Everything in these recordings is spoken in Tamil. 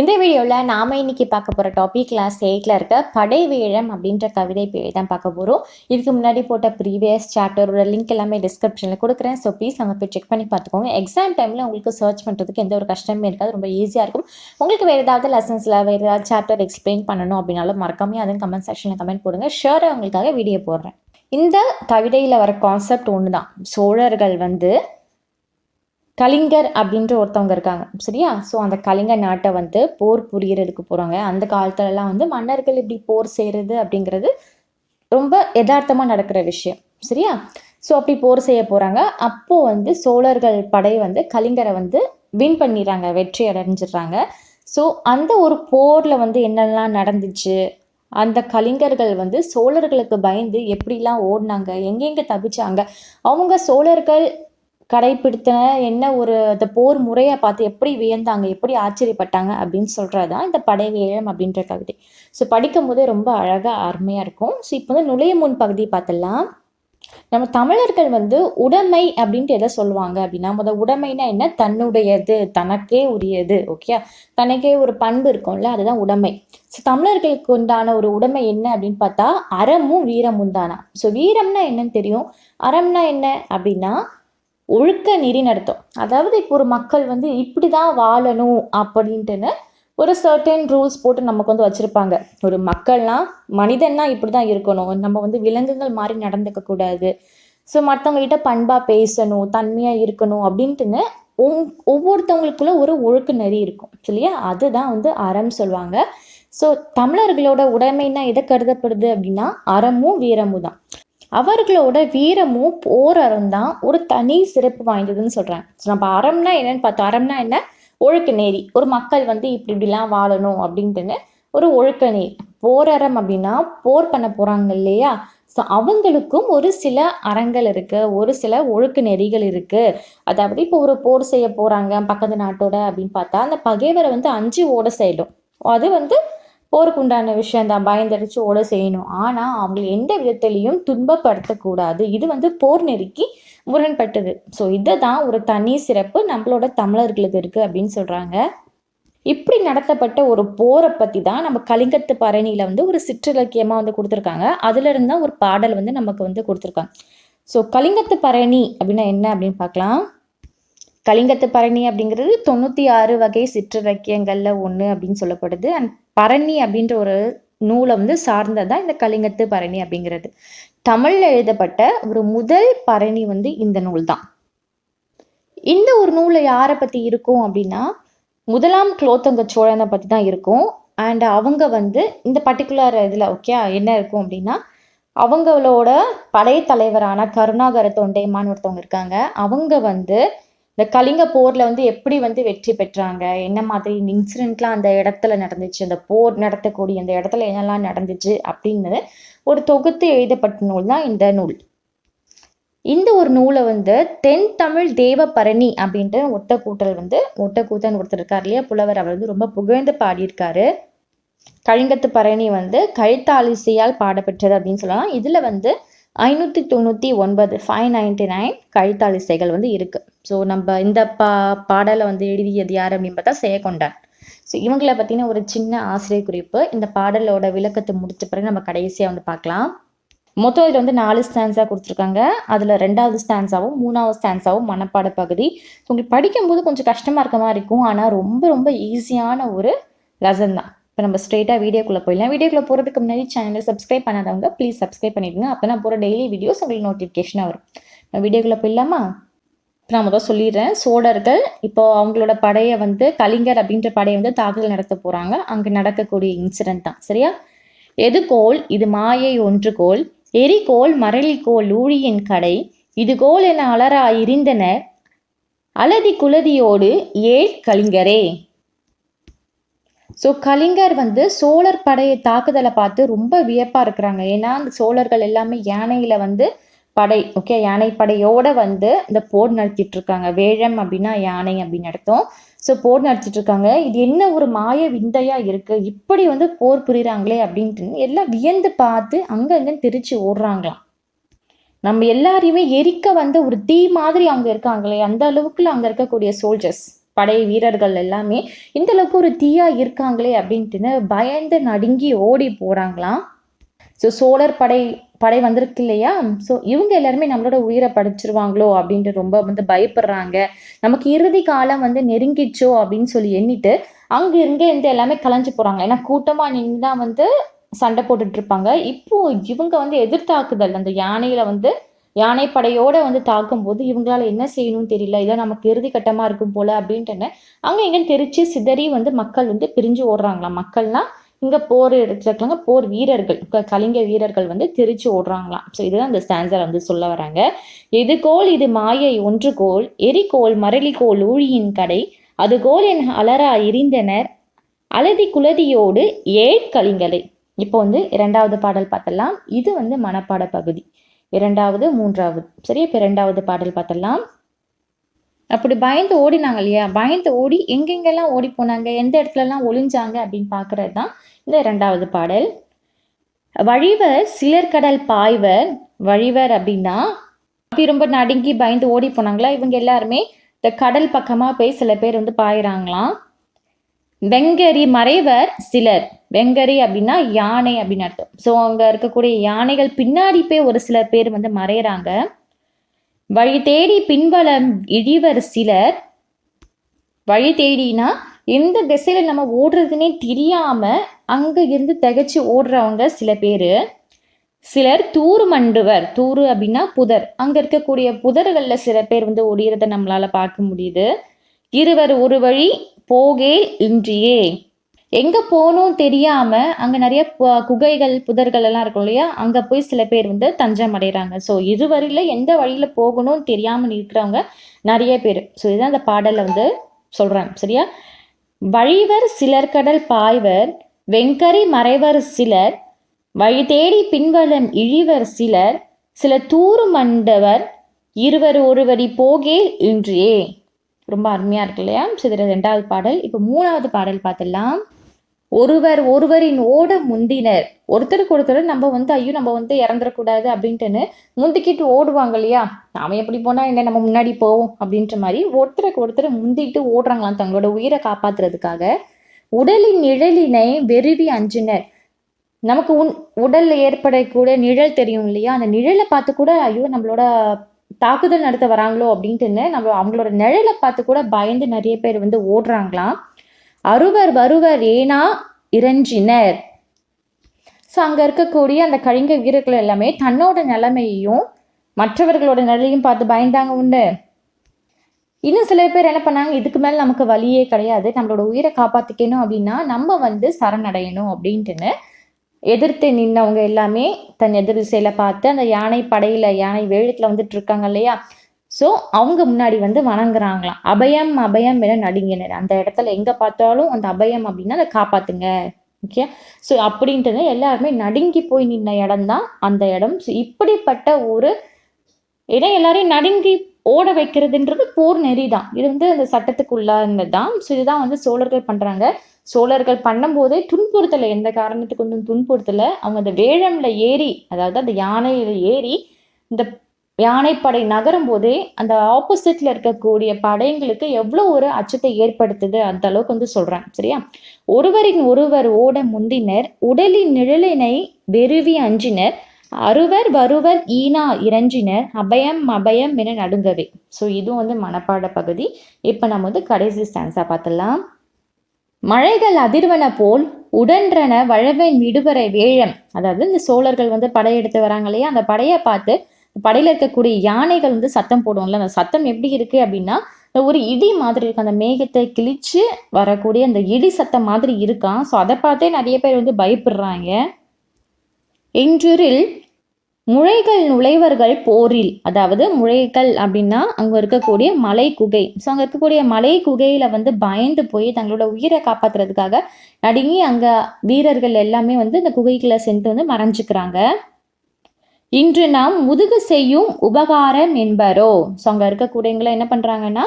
இந்த வீடியோவில் நாம் இன்னைக்கு பார்க்க போகிற டாபிக் கிளாஸ் எயிட்டில் இருக்க படை வேழம் அப்படின்ற கவிதை பேர் தான் பார்க்க போகிறோம் இதுக்கு முன்னாடி போட்ட ப்ரீவியஸ் சாப்டரோட லிங்க் எல்லாமே டிஸ்கிரிப்ஷனில் கொடுக்குறேன். ஸோ ப்ளீஸ் அங்கே போய் செக் பண்ணி பார்த்துக்கோங்க. எக்ஸாம் டைமில் உங்களுக்கு சர்ச் பண்ணுறதுக்கு எந்த ஒரு கஷ்டமே இருக்காது. ரொம்ப ஈஸியாக இருக்கும். உங்களுக்கு வேறு ஏதாவது லெசன்ஸில் வேறு ஏதாவது சாப்டர் எக்ஸ்பிளைன் பண்ணணும் அப்படின்னாலும் மறக்காமல் அதுவும் கமெண்ட் செக்ஷனில் கமெண்ட் போடுங்க. ஷேராக உங்களுக்காக வீடியோ போடுறேன். இந்த கவிதையில் வர கான்செப்ட் ஒன்று தான் சோழர்கள் வந்து கலிங்கர் அப்படின்ற ஒருத்தவங்க இருக்காங்க சரியா? ஸோ அந்த கலிங்க நாட்டை வந்து போர் புரியறதுக்கு போகிறாங்க அந்த காலத்துலலாம் வந்து மன்னர்கள் இப்படி போர் செய்கிறது அப்படிங்கிறது ரொம்ப யதார்த்தமாக நடக்கிற விஷயம் சரியா? ஸோ அப்படி போர் செய்ய போகிறாங்க அப்போது வந்து சோழர்கள் படை வந்து கலிங்கரை வந்து வின் பண்ணிடுறாங்க வெற்றி அடைஞ்சிடுறாங்க. ஸோ அந்த ஒரு போரில் வந்து என்னெல்லாம் நடந்துச்சு? அந்த கலிங்கர்கள் வந்து சோழர்களுக்கு பயந்து எப்படிலாம் ஓடினாங்க? எங்கெங்கே தப்பிச்சாங்க? அவங்க சோழர்கள் கடைப்பிடித்தன என்ன ஒரு இந்த போர் முறையை பார்த்து எப்படி வியந்தாங்க எப்படி ஆச்சரியப்பட்டாங்க அப்படின்னு சொல்கிறது தான் இந்த படைவேழம் அப்படின்ற கவிதை ஸோ படிக்கும் போதே ரொம்ப அழகாக அருமையாக இருக்கும். ஸோ இப்போ வந்து நுழைய முன் பகுதி பார்த்தலாம் நம்ம தமிழர்கள் வந்து உடைமை அப்படின்ட்டு எதை சொல்லுவாங்க அப்படின்னா முதல் உடைமைனா என்ன? தன்னுடையது தனக்கே உரியது ஓகே தனக்கே ஒரு பண்பு இருக்கும்ல அதுதான் உடைமை. ஸோ தமிழர்களுக்கு உண்டான ஒரு உடைமை என்ன அப்படின்னு பார்த்தா அறமும் வீரமும் தானா? ஸோ வீரம்னா என்னன்னு தெரியும். அறம்னா என்ன அப்படின்னா ஒழுக்க நெறி நடத்தும். அதாவது இப்போ ஒரு மக்கள் வந்து இப்படி தான் வாழணும் அப்படின்ட்டுன்னு ஒரு சர்டன் ரூல்ஸ் போட்டு நமக்கு வந்து வச்சுருப்பாங்க. ஒரு மக்கள்னால் மனிதன்னா இப்படி தான் இருக்கணும். நம்ம வந்து விலங்குகள் மாதிரி நடந்துக்க கூடாது. ஸோ மற்றவங்ககிட்ட பண்பாக பேசணும் தன்மையாக இருக்கணும் அப்படின்ட்டுன்னு ஒவ்வொருத்தவங்களுக்குள்ள ஒரு ஒழுக்க நெறி இருக்கும். இல்லையா? அதுதான் வந்து அறம் சொல்லுவாங்க. ஸோ தமிழர்களோட உடைமைன்னா எதை கருதப்படுது அப்படின்னா அறமும் வீரமும் தான். அவர்களோட வீரமும் போரறம் தான் ஒரு தனி சிறப்பு வாய்ந்ததுன்னு சொல்கிறாங்க ஸோ நம்ம அறம்னா என்னன்னு பார்த்தோம் அறம்னா என்ன? ஒழுக்க நேரி ஒரு மக்கள் வந்து இப்படி இப்படிலாம் வாழணும் அப்படின்ட்டுன்னு ஒரு ஒழுக்க நேரி போரறம் அப்படின்னா போர் பண்ண போகிறாங்க இல்லையா? ஸோ அவங்களுக்கும் ஒரு சில அறங்கள் இருக்குது ஒரு சில ஒழுக்க நெறிகள் இருக்குது அதாவது இப்போ ஒரு போர் செய்ய போகிறாங்க பக்கத்து நாட்டோட அப்படின்னு பார்த்தா அந்த பகைவரை வந்து அஞ்சு ஓட செய்யணும். அது வந்து போருக்கு உண்டான விஷயம் தான் பயந்தடிச்சு ஓட செய்யணும். ஆனால் அவங்களை எந்த விதத்திலையும் துன்பப்படுத்தக்கூடாது. இது வந்து போர் நெருக்கி முரண்பட்டது. ஸோ இதை தான் ஒரு தனி சிறப்பு நம்மளோட தமிழர்களுக்கு இருக்குது அப்படின்னு சொல்கிறாங்க இப்படி நடத்தப்பட்ட ஒரு போரை பற்றி தான் நம்ம கலிங்கத்து பரணியில் வந்து ஒரு சிற்றிலக்கியமாக வந்து கொடுத்துருக்காங்க. அதுலேருந்து தான் ஒரு பாடல் வந்து நமக்கு வந்து கொடுத்துருக்காங்க. ஸோ கலிங்கத்து பரணி அப்படின்னா என்ன அப்படின்னு பார்க்கலாம். கலிங்கத்து பரணி அப்படிங்கிறது தொண்ணூற்றி ஆறு வகை சிற்றிலக்கியங்களில் ஒன்று அப்படின்னு சொல்லப்படுது. அண்ட் பரணி அப்படின்ற ஒரு நூலை வந்து சார்ந்ததான் இந்த கலிங்கத்து பரணி அப்படிங்கிறது. தமிழில் எழுதப்பட்ட ஒரு முதல் பரணி வந்து இந்த நூல் தான். இந்த ஒரு நூலை யாரை பற்றி இருக்கும் அப்படின்னா முதலாம் குலோத்தங்க சோழனை பற்றி தான் இருக்கும். அண்ட் அவங்க வந்து இந்த பர்டிகுலர் இதில் ஓகே என்ன இருக்கும் அப்படின்னா அவங்களோட படைத்தலைவரான கருணாகர தொண்டைமான்னு ஒருத்தவங்க இருக்காங்க. அவங்க வந்து இந்த கலிங்க போர்ல வந்து எப்படி வந்து வெற்றி பெற்றாங்க? என்ன மாதிரி இன்சிடென்ட்லாம் அந்த இடத்துல நடந்துச்சு? அந்த போர் நடத்தக்கூடிய அந்த இடத்துல என்னெல்லாம் நடந்துச்சு? அப்படின்னு ஒரு தொகுத்து எழுதப்பட்ட நூல் தான் இந்த நூல். இந்த ஒரு நூலை வந்து தென் தமிழ் தேவ பரணி அப்படின்ட்டு ஒட்ட கூட்டல் வந்து ஒட்ட கூத்தன் ஒருத்தர் இருக்கார் இல்லையா? புலவர் அவர் வந்து ரொம்ப புகழ்ந்து பாடியிருக்காரு. கலிங்கத்து பரணி வந்து கழுத்தாலிசையால் பாடப்பெற்றது அப்படின்னு சொல்லலாம். இதுல வந்து ஐநூற்றி தொண்ணூற்றி ஒன்பது ஃபைவ் நைன்டி நைன் கழுத்தாலிசைகள் வந்து இருக்குது ஸோ நம்ம இந்த பா பாடலை வந்து எழுதியது யார் அப்படின்னு பார்த்தா செயக்கொண்டான் ஸோ இவங்களை பற்றின ஒரு சின்ன ஆசிரியர் குறிப்பு இந்த பாடலோட விளக்கத்தை முடிச்ச பிறகு நம்ம கடைசியாக வந்து பார்க்கலாம். மொத்தம் இதில் வந்து நாலு ஸ்டான்ஸாக கொடுத்துருக்காங்க. அதில் ரெண்டாவது ஸ்டான்ஸாகவும் மூணாவது ஸ்டான்ஸாகவும் மனப்பாட பகுதி. உங்களுக்கு படிக்கும்போது கொஞ்சம் கஷ்டமாக இருக்க மாதிரி இருக்கும். ஆனால் ரொம்ப ரொம்ப ஈஸியான ஒரு லெசன் தான். இப்போ நம்ம ஸ்ட்ரெயிட்டாக வீடியோக்குள்ளே போயிடலாம். வீடியோக்குள்ளே போகிறதுக்கு முன்னாடி சேனலை சப்ஸ்கிரைப் பண்ணாதவங்க ப்ளீஸ் சப்ஸ்கிரைப் பண்ணிடுங்க. அப்போ நான் போகிற டெய்லி வீடியோஸ் உங்களுக்கு நோட்டிஃபிகேஷனாக வரும். வீடியோக்குள்ளே போயிடலாமா? இப்போ நான் முதல் சொல்லிடுறேன். சோழர்கள் இப்போ அவங்களோட படையை வந்து கலிங்கர் அப்படின்ற படையை வந்து தாக்குதல் நடத்த போகிறாங்க அங்கே நடக்கக்கூடிய இன்சிடென்ட் தான். சரியா? எது கோல்? இது மாயை ஒன்று கோல். எரிகோல் மரளிக்கோல் ஊழியின் கடை. இது கோல் என அலரா இருந்தனர் அலதி குலதியோடு ஏழ் கலிங்கரே. ஸோ கலிங்கர் வந்து சோழர் படையை தாக்குதலை பார்த்து ரொம்ப வியப்பாக இருக்கிறாங்க. ஏன்னா அந்த சோழர்கள் எல்லாமே யானையில் வந்து படை ஓகே யானை படையோட வந்து இந்த போர் நடத்திட்டு இருக்காங்க. வேழம் அப்படின்னா யானை அப்படின்னு நடத்தும் ஸோ போர் நடத்திட்டு இருக்காங்க. இது என்ன ஒரு மாய விந்தையா இருக்கு? இப்படி வந்து போர் புரியுறாங்களே அப்படின்ட்டு எல்லாம் வியந்து பார்த்து அங்கங்க திரிச்சு ஓடுறாங்களாம். நம்ம எல்லாரையுமே எரிக்க வந்து ஒரு தீ மாதிரி அங்கே இருக்காங்களே அந்த அளவுக்குல அங்கே இருக்கக்கூடிய சோல்ஜர்ஸ் படை வீரர்கள் எல்லாமே இந்த அளவுக்கு ஒரு தீயா இருக்காங்களே அப்படின்ட்டுன்னு பயந்து நடுங்கி ஓடி போறாங்களாம். ஸோ சோழர் படை படை வந்திருக்கு இல்லையா? ஸோ இவங்க எல்லாருமே நம்மளோட உயிரை படிச்சிருவாங்களோ அப்படின்ட்டு ரொம்ப வந்து பயப்படுறாங்க. நமக்கு இறுதி காலம் வந்து நெருங்கிச்சோ அப்படின்னு சொல்லி எண்ணிட்டு அங்கே இங்கே இருந்து எல்லாமே கலைஞ்சு போகிறாங்க ஏன்னா கூட்டமாக நின்று தான் வந்து சண்டை போட்டுட்டு இருப்பாங்க. இப்போ இவங்க வந்து எதிர்த்தாக்குதல் அந்த யானையில வந்து யானை படையோட வந்து தாக்கும்போது இவங்களால என்ன செய்யணும்னு தெரியல. இதை நமக்கு இறுதி கட்டமா இருக்கும் போல அப்படின்ட்டு அங்க எங்கன்னு தெரிச்சு சிதறி வந்து மக்கள் வந்து பிரிஞ்சு ஓடுறாங்களாம். மக்கள்லாம் இங்க போர் எடுத்துருக்காங்க போர் வீரர்கள் கலிங்க வீரர்கள் வந்து தெரிச்சு ஓடுறாங்களாம். ஸோ இதுதான் அந்த ஸ்டான்சர் வந்து சொல்ல வராங்க. இது கோல் இது மாயை ஒன்று கோல். எரிகோல் மரளிகோல் ஊழியின் கடை. அது கோல் என் அலரா எரிந்தனர். அலதி குலதியோடு ஏழ் கலிங்கலை இப்போ வந்து இரண்டாவது பாடல் பார்த்தலாம் இது வந்து மனப்பாட பகுதி. இரண்டாவது மூன்றாவது. சரி இப்போ இரண்டாவது பாடல் பார்த்தலாம் அப்படி பயந்து ஓடினாங்க இல்லையா? பயந்து ஓடி எங்கெங்கெல்லாம் ஓடி போனாங்க? எந்த இடத்துலலாம் ஒளிஞ்சாங்க அப்படின்னு பார்க்கறது தான் இந்த இரண்டாவது பாடல். வழிவர் சிலர்கடல் பாய்வர். வழிவர் அப்படின்னா அப்படி ரொம்ப நடுங்கி பயந்து ஓடி போனாங்களா? இவங்க எல்லாருமே இந்த கடல் பக்கமாக போய் சில பேர் வந்து பாயிறாங்களாம். வெங்கரி மறைவர் சிலர். வெங்கரி அப்படின்னா யானை அப்படின்னு அர்த்தம். ஸோ அங்கே இருக்கக்கூடிய யானைகள் பின்னாடி போய் ஒரு சில பேர் வந்து மறையிறாங்க. வழி தேடி பின்பலம் இழிவர் சிலர். வழி தேடினா எந்த திசையில் நம்ம ஓடுறதுனே தெரியாமல் அங்கே இருந்து திகைச்சு ஓடுறவங்க சில பேர். சிலர் தூறு மண்டுவர். தூறு அப்படின்னா புதர். அங்கே இருக்கக்கூடிய புதர்களில் சில பேர் வந்து ஒடியறத நம்மளால பார்க்க முடியுது. இருவர் ஒரு வழி போகே இன்றியே. எங்கே போகணும் தெரியாமல் அங்கே நிறைய பு- குகைகள் புதர்கள் எல்லாம் இருக்கும் இல்லையா? அங்கே போய் சில பேர் வந்து தஞ்சம் அடைகிறாங்க ஸோ இதுவரையில எந்த வழியில் போகணும்னு தெரியாமல் இருக்கிறவங்க நிறைய பேர். ஸோ இதுதான் அந்த பாடலில் வந்து சொல்கிறாங்க சரியா? வழிவர் சிலர் கடல் பாய்வர் வெங்கரி மறைவர் சிலர் வழி தேடி பின்வலம் இழிவர் சிலர் சில தூறு மண்டவர் இருவர் ஒருவரி போகே இன்றியே. ரொம்ப அருமையாக இருக்கு இல்லையா? ஸோ இது ரெண்டாவது பாடல். இப்போ மூணாவது பாடல் பார்த்துடலாம். ஒருவர் ஒருவரின் ஓட முந்தினர். ஒருத்தருக்கு ஒருத்தர் நம்ம வந்து ஐயோ நம்ம வந்து இறந்துடக்கூடாது அப்படின்ட்டுன்னு முந்திக்கிட்டு ஓடுவாங்க இல்லையா? அவன் எப்படி போனால் என்ன நம்ம முன்னாடி போவோம் அப்படின்ற மாதிரி ஒருத்தருக்கு ஒருத்தர் முந்திட்டு ஓடுறாங்களாம் தங்களோட உயிரை காப்பாத்துறதுக்காக. உடலின் நிழலினை வெறுவி அஞ்சினர். நமக்கு உன் உடல்ல ஏற்படக்கூடிய நிழல் தெரியும் இல்லையா? அந்த நிழலை பார்த்து கூட ஐயோ நம்மளோட தாக்குதல் நடத்த வராங்களோ அப்படின்ட்டுன்னு நம்ம அவங்களோட நிழலை பார்த்து கூட பயந்து நிறைய பேர் வந்து ஓடுறாங்களாம். அருவர் வருவர் ஏனா இறஞ்சினர் ஸோ அங்கே இருக்கக்கூடிய அந்த கழிங்க வீரர்கள் எல்லாமே தன்னோட நிலைமையையும் மற்றவர்களோட நிலையும் பார்த்து பயந்தாங்க உண்டு. இன்னும் சில பேர் என்ன பண்ணாங்க? இதுக்கு மேலே நமக்கு வழியே கிடையாது. நம்மளோட உயிரை காப்பாற்றிக்கணும் அப்படின்னா நம்ம வந்து சரணடையணும் அப்படின்ட்டுன்னு எதிர்த்து நின்னவங்க எல்லாமே தன் எதிர் திசையில் பார்த்து அந்த யானை படையில் யானை வேழத்தில் வந்துட்டு இருக்காங்க இல்லையா? ஸோ அவங்க முன்னாடி வந்து வணங்குறாங்களாம். அபயம் அபயம் என நடுங்கினர். அந்த இடத்துல எங்கே பார்த்தாலும் அந்த அபயம் அப்படின்னா அதை காப்பாத்துங்க. ஓகே? ஸோ அப்படின்ட்டு எல்லாருமே நடுங்கி போய் நின்ன இடம் தான் அந்த இடம். ஸோ இப்படிப்பட்ட ஒரு இடம் எல்லாரையும் நடுங்கி ஓட வைக்கிறதுன்றது போர் நெறி தான் இது வந்து அந்த சட்டத்துக்குள்ளானது தான் ஸோ இதுதான் வந்து சோழர்கள் பண்ணுறாங்க சோழர்கள் பண்ணும்போதே துன்புறுத்தலை. எந்த காரணத்துக்கு வந்து துன்புறுத்தலை? அவங்க அந்த வேழம்ல ஏறி அதாவது அந்த யானையில ஏறி இந்த யானைப்படை நகரும் போதே அந்த ஆப்போசிட்ல இருக்கக்கூடிய படைங்களுக்கு எவ்வளோ ஒரு அச்சத்தை ஏற்படுத்துது அந்த அளவுக்கு வந்து சொல்றாங்க சரியா? ஒருவரின் ஒருவர் ஓட முந்தினர் உடலின் நிழலினை வெறுவி அஞ்சினர் அருவர் வருவர் ஈனா இறஞ்சினர் அபயம் அபயம் என நடுங்கவே. ஸோ இதுவும் வந்து மனப்பாட பகுதி. இப்போ நம்ம வந்து கடைசி ஸ்டான்ஸா பார்த்துடலாம். மழைகள் அதிர்வன போல் உடன்றன வழவன் விடுவரை வேழம். அதாவது இந்த சோழர்கள் வந்து படையெடுத்து வராங்க இல்லையா? அந்த படையை பார்த்து படையில் இருக்கக்கூடிய யானைகள் வந்து சத்தம் போடுவோம்ல அந்த சத்தம் எப்படி இருக்கு அப்படின்னா ஒரு இடி மாதிரி இருக்கு. அந்த மேகத்தை கிழிச்சு வரக்கூடிய அந்த இடி சத்தம் மாதிரி இருக்கான் ஸோ அதை பார்த்தே நிறைய பேர் வந்து பயப்படுறாங்க. இன்றில் முழைகள் நுழைவர்கள் போரில். அதாவது முழைகள் அப்படின்னா அங்கே இருக்கக்கூடிய மலை குகை ஸோ அங்கே இருக்கக்கூடிய மலை குகையில் வந்து பயந்து போய் தங்களோட உயிரை காப்பாற்றுறதுக்காக நடுங்கி அங்கே வீரர்கள் எல்லாமே வந்து இந்த குகைக்குள்ளே சென்று வந்து மறைஞ்சிக்கிறாங்க. இன்று நாம் முதுகு செய்யும் உபகாரம் என்பரோ. ஸோ அங்கே இருக்கக்கூடியவங்களை என்ன பண்ணுறாங்கன்னா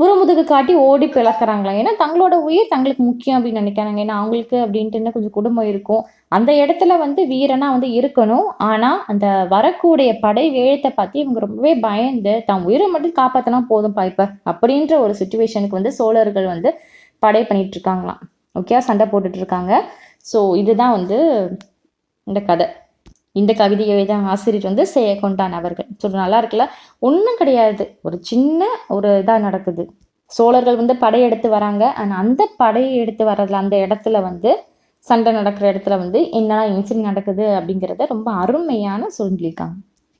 புறமுதுகு காட்டி ஓடி பிளக்கிறாங்களா ஏன்னா தங்களோட உயிர் தங்களுக்கு முக்கியம் அப்படின்னு நினைக்கிறாங்க. ஏன்னா அவங்களுக்கு அப்படின்ட்டு கொஞ்சம் குடும்பம் இருக்கும். அந்த இடத்துல வந்து வீரனா வந்து இருக்கணும். ஆனால் அந்த வரக்கூடிய படை வேழத்தை பற்றி இவங்க ரொம்பவே பயந்து தம் உயிரை மட்டும் காப்பாற்றினா போதும் பாய்ப்ப அப்படின்ற ஒரு சுச்சுவேஷனுக்கு வந்து சோழர்கள் வந்து படை பண்ணிட்டு இருக்காங்களாம். ஓகே சண்டை போட்டுட்டு இருக்காங்க. ஸோ இதுதான் வந்து இந்த கதை. இந்த கவிதையை தான் ஆசிரியர் வந்து செய்ய கொண்டான் அவர்கள். ஸோ நல்லா இருக்குல்ல? ஒன்றும் கிடையாது. ஒரு சின்ன ஒரு இதாக நடக்குது. சோழர்கள் வந்து படையெடுத்து வராங்க. ஆனால் அந்த படையை எடுத்து வர்றதுல அந்த இடத்துல வந்து சண்டை நடக்கிற இடத்துல வந்து என்னென்ன இன்சிடென்ட் நடக்குது அப்படிங்கிறத ரொம்ப அருமையான சொல்லியிருக்காங்க.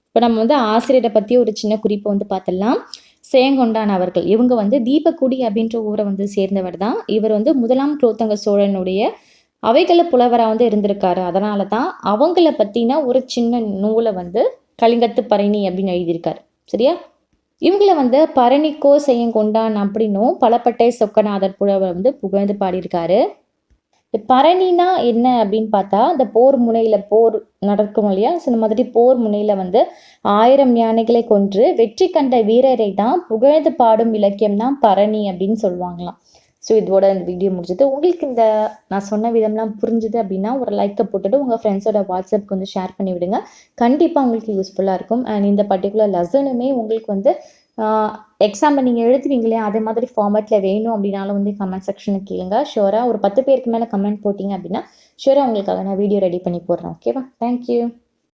இப்போ நம்ம வந்து ஆசிரியரை பற்றி ஒரு சின்ன குறிப்பை வந்து பார்த்துடலாம். சேங்கொண்டான் அவர்கள். இவங்க வந்து தீபக்குடி அப்படின்ற ஊரை வந்து சேர்ந்தவர் தான். இவர் வந்து முதலாம் குலோத்தங்க சோழனுடைய அவைகள புலவராக வந்து இருந்திருக்காரு. அதனால தான் அவங்கள பற்றின ஒரு சின்ன நூலை வந்து கலிங்கத்து பரணி அப்படின்னு எழுதியிருக்காரு. சரியா? இவங்கள வந்து பரணிக்கோ செய்யங்கொண்டான் அப்படின்னும் பலப்பட்டை சொக்கநாதர் புலவர் வந்து புகழ்ந்து பாடியிருக்காரு. பரணினா என்ன அப்படின்னு பார்த்தா இந்த போர் முனையில் போர் நடக்கும் இல்லையா? ஸோ இந்த மாதிரி போர் முனையில் வந்து ஆயிரம் யானைகளை கொன்று வெற்றி கண்ட வீரரை தான் புகழ்ந்து பாடும் இலக்கியம் தான் பரணி அப்படின்னு சொல்லுவாங்களாம். ஸோ இதோட இந்த வீடியோ முடிஞ்சது. உங்களுக்கு இந்த நான் சொன்ன விதம்லாம் புரிஞ்சுது அப்படின்னா ஒரு லைக்கை போட்டுட்டு உங்கள் ஃப்ரெண்ட்ஸோட வாட்ஸ்அப்க்கு வந்து ஷேர் பண்ணி விடுங்க. கண்டிப்பாக உங்களுக்கு யூஸ்ஃபுல்லாக இருக்கும். அண்ட் இந்த பர்டிகுலர் லெசனுமே உங்களுக்கு வந்து எக்ஸாமில் நீங்கள் எழுதுவீங்களே அதே மாதிரி ஃபார்மேட்டில் வேணும் அப்படின்னாலும் வந்து கமெண்ட் செக்ஷனுக்கு கேளுங்க. ஷூராக ஒரு பத்து பேருக்கு மேலே கமெண்ட் போட்டிங்க அப்படின்னா ஷூராக உங்களுக்காக நான் வீடியோ ரெடி பண்ணி போடுறேன். ஓகேவா தேங்க்யூ